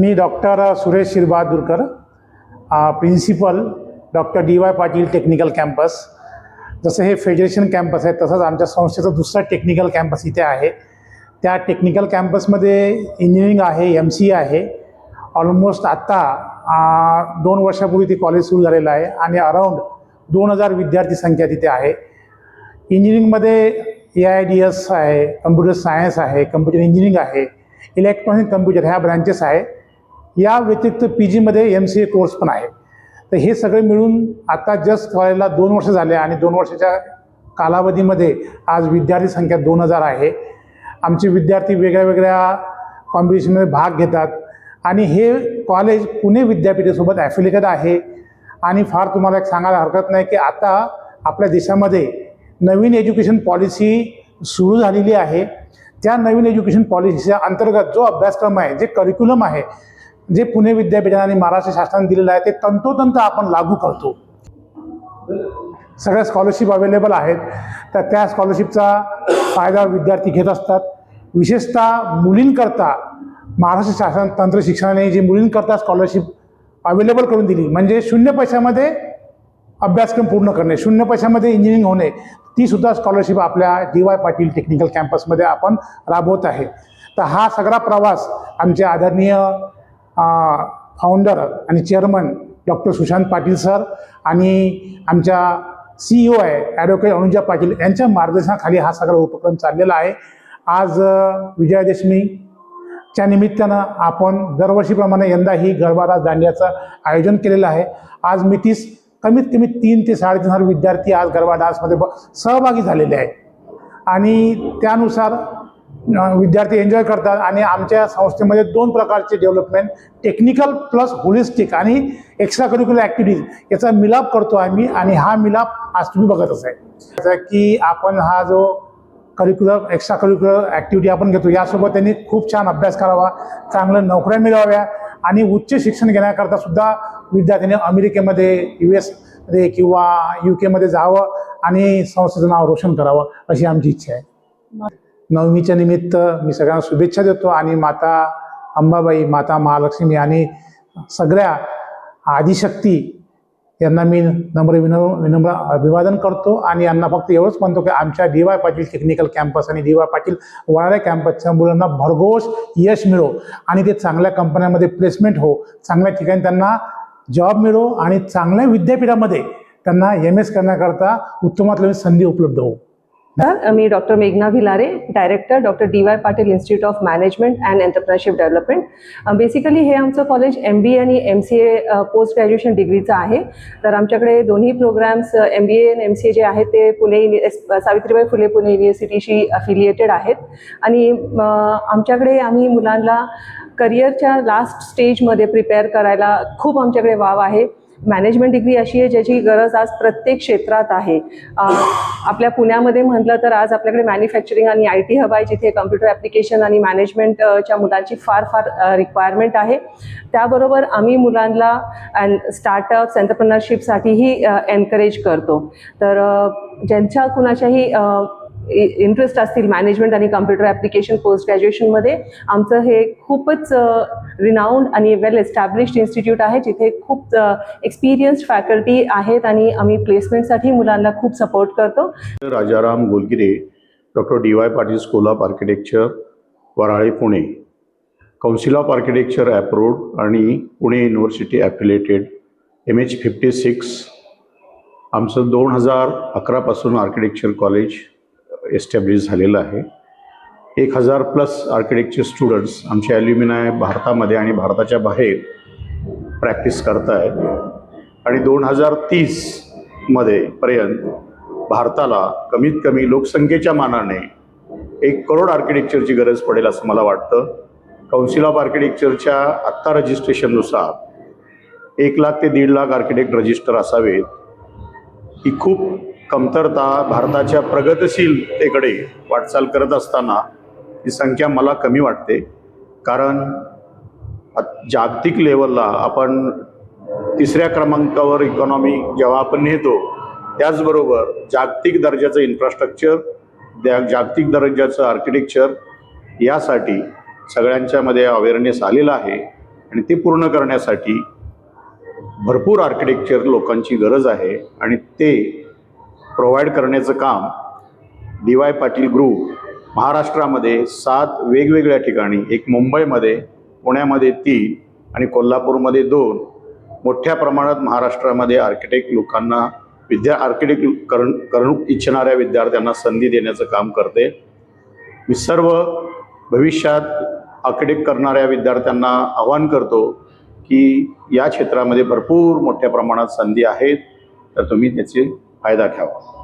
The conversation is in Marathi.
मी doctor Suresh Shirbahadurkar principal doctor D Y Patil technical campus जसं हे फेडरेशन कॅम्पस आहे तसंच आमच्या संस्थेचं दुसरा टेक्निकल कॅम्पस इथे आहे. त्या टेक्निकल कॅम्पसमध्ये इंजिनिअरिंग आहे एम सी आहे. ऑलमोस्ट आत्ता दोन वर्षापूर्वी ते कॉलेज सुरू झालेलं आहे आणि अराऊंड दोन हजार विद्यार्थी संख्या तिथे आहे. इंजिनिअरिंगमध्ये ए आय डी एस आहे कम्प्युटर सायन्स आहे कम्प्युटर इंजिनिअरिंग आहे इलेक्ट्रॉनिक कम्प्युटर ह्या ब्रँचेस आहे. या व्यतिरिक्त पी जीमध्ये एम सी ए कोर्स पण आहे. तर हे सगळे मिळून आता जस्ट कॉलेजला दोन वर्ष झाले आणि दोन वर्षाच्या कालावधीमध्ये आज विद्यार्थी संख्या दोन हजार आहे. आमचे विद्यार्थी वेगळ्या वेगळ्या कॉम्पिटिशनमध्ये भाग घेतात. आणि हे कॉलेज पुणे विद्यापीठासोबत ॲफिलिकेट आहे. आणि फार तुम्हाला एक सांगायला हरकत नाही की आता आपल्या देशामध्ये नवीन एज्युकेशन पॉलिसी सुरू झालेली आहे. त्या नवीन एज्युकेशन पॉलिसीच्या अंतर्गत जो अभ्यासक्रम आहे जे करिक्युलम आहे जे पुणे विद्यापीठाने आणि महाराष्ट्र शासनाने दिलेलं आहे ते तंतोतंत आपण लागू करतो. सगळ्या स्कॉलरशिप अवेलेबल आहेत. तर त्या स्कॉलरशिपचा फायदा विद्यार्थी घेत असतात. विशेषतः मुलींकरता महाराष्ट्र शासन तंत्र शिक्षणाने जी मुलींकरता स्कॉलरशिप अवेलेबल करून दिली म्हणजे शून्य पैशामध्ये अभ्यासक्रम पूर्ण करणे शून्य पैशामध्ये इंजिनिअरिंग होणे तीसुद्धा स्कॉलरशिप आपल्या डी वाय पाटील टेक्निकल कॅम्पसमध्ये आपण राबवत आहे. तर हा सगळा प्रवास आमचे आदरणीय फाउंडर आणि chairman doctor Sushant Patil sir आणि आमच्या सी ओ आहे ॲडव्होकेट अनुजा पाटील यांच्या मार्गदर्शनाखाली हा सगळा उपक्रम चाललेला आहे. आज विजयादशमीच्या निमित्तानं आपण दरवर्षीप्रमाणे यंदाही गरबादास दांडियाचं आयोजन केलेलं आहे. आज मितीस कमीत कमी तीन ते साडेतीन हजार विद्यार्थी आज गरबा डान्समध्ये ब सहभागी झालेले आहेत. आणि त्यानुसार विद्यार्थी एन्जॉय करतात आणि आमच्या संस्थेमध्ये दोन प्रकारचे डेव्हलपमेंट टेक्निकल प्लस होलिस्टिक आणि एक्स्ट्रा करिक्युलर ॲक्टिव्हिटीज याचा मिलाप करतो आम्ही आणि हा मिलाप आज तुम्ही बघतच आहे. की आपण हा जो करिक्युलर एक्स्ट्रा करिक्युलर ॲक्टिव्हिटी आपण घेतो यासोबत त्यांनी खूप छान अभ्यास करावा चांगलं नोकऱ्या मिळवाव्या आणि उच्च शिक्षण घेण्याकरता सुद्धा विद्यार्थ्यांनी अमेरिकेमध्ये यू एसमध्ये किंवा यू केमध्ये जावं आणि संस्थेचं नाव रोशन करावं अशी आमची इच्छा आहे. नवमीच्या निमित्त मी सगळ्यांना शुभेच्छा देतो आणि माता अंबाबाई माता महालक्ष्मी आणि सगळ्या आदिशक्ती यांना मी नम्र विनम्र विनम्र अभिवादन करतो आणि यांना फक्त एवढंच म्हणतो की आमच्या D Y Patil technical campus आणि डी वाय पाटील वडाळे कॅम्पसच्या मुलांना भरघोस यश मिळो आणि ते चांगल्या कंपन्यांमध्ये प्लेसमेंट हो. चांगल्या ठिकाणी त्यांना जॉब मिळो आणि चांगल्या विद्यापीठामध्ये त्यांना एम एस करण्याकरता उत्तमातली संधी उपलब्ध हो. नमस्कार uh, मी डॉक्टर मेघना Bhilare director doctor D Y Patil institute of management and entrepreneurship development basically हे आमचं कॉलेज एम बी ए आणि M C A post graduation डिग्रीचं आहे. तर आमच्याकडे दोन्ही प्रोग्राम्स एम बी ए आणि एम सी ए जे आहेत ते पुणे सावित्रीबाई फुले पुणे युनिव्हर्सिटीशी अफिलिएटेड आहेत. आणि आमच्याकडे आम्ही मुलांना करिअरच्या लास्ट स्टेजमध्ये प्रिपेअर करायला खूप आमच्याकडे वाव आहे. मॅनेजमेंट डिग्री अशी आहे ज्याची गरज आज प्रत्येक क्षेत्रात आहे. आपल्या पुण्यामध्ये म्हटलं तर आज आपल्याकडे मॅन्युफॅक्चरिंग आणि आय टी हब आहे जिथे कम्प्युटर ॲप्लिकेशन आणि मॅनेजमेंटच्या मुलांची फार फार रिक्वायरमेंट आहे. त्याबरोबर आम्ही मुलांना स्टार्टअप्स एंटरप्रनरशिपसाठीही एनकरेज करतो. तर ज्यांच्या कुणाच्याही इंटरेस्ट असतील मॅनेजमेंट आणि कम्प्युटर ॲप्लिकेशन पोस्ट ग्रॅज्युएशनमध्ये आमचं हे खूपच रिनाऊंड आणि वेल एस्टॅब्लिश्ड इन्स्टिट्यूट आहे जिथे खूप एक्सपिरियन्स्ड फॅकल्टी आहेत आणि आम्ही प्लेसमेंटसाठी मुलांना खूप सपोर्ट करतो. Rajaram Golgire doctor D Y Patil school of architecture Varale Pune. Council of architecture approved आणि Pune university affiliated M H fifty six आमचं दोन हजार अकरापासून आर्किटेक्चर कॉलेज एस्टॅब्लिश झालेलं आहे. एक हजार प्लस आर्किटेक्चर स्टुडंट्स आमचे ॲल्युमिनाय भारतामध्ये आणि भारताच्या बाहेर प्रॅक्टिस करत आहेत आणि दोन हजार तीसमध्ये पर्यंत भारताला कमीत कमी लोकसंख्येच्या मानाने एक करोड आर्किटेक्चरची गरज पडेल असं मला वाटतं. काउन्सिल ऑफ आर्किटेक्चरच्या आत्ता रजिस्ट्रेशननुसार एक लाख ते दीड लाख आर्किटेक्ट रजिस्टर असावेत. ही खूप कमतरता भारताच्या प्रगतशीलतेकडे वाटचाल करत असताना ही संख्या मला कमी वाटते. कारण जागतिक लेवलला आपण तिसऱ्या क्रमांकावर इकॉनॉमी जेव्हा आपण नेतो त्याचबरोबर जागतिक दर्जाचं इन्फ्रास्ट्रक्चर द्या जागतिक दर्जाचं आर्किटेक्चर यासाठी सगळ्यांच्यामध्ये अवेअरनेस आलेला आहे आणि ते पूर्ण करण्यासाठी भरपूर आर्किटेक्चर लोकांची गरज आहे आणि ते प्रोव्हाइड करण्याचं काम डी वाय पाटील ग्रुप महाराष्ट्रामध्ये सात वेगवेगळ्या ठिकाणी एक मुंबईमध्ये पुण्यामध्ये तीन आणि कोल्हापूरमध्ये दोन. मोठ्या प्रमाणात महाराष्ट्रामध्ये आर्किटेक्ट लोकांना विद्या आर्किटेक्ट करण करू इच्छणाऱ्या विद्यार्थ्यांना संधी देण्याचं काम करते. मी सर्व भविष्यात आर्किटेक्ट करणाऱ्या विद्यार्थ्यांना आवाहन करतो की या क्षेत्रामध्ये भरपूर मोठ्या प्रमाणात संधी आहेत. तर तुम्ही त्याचे फायदा घ्यावा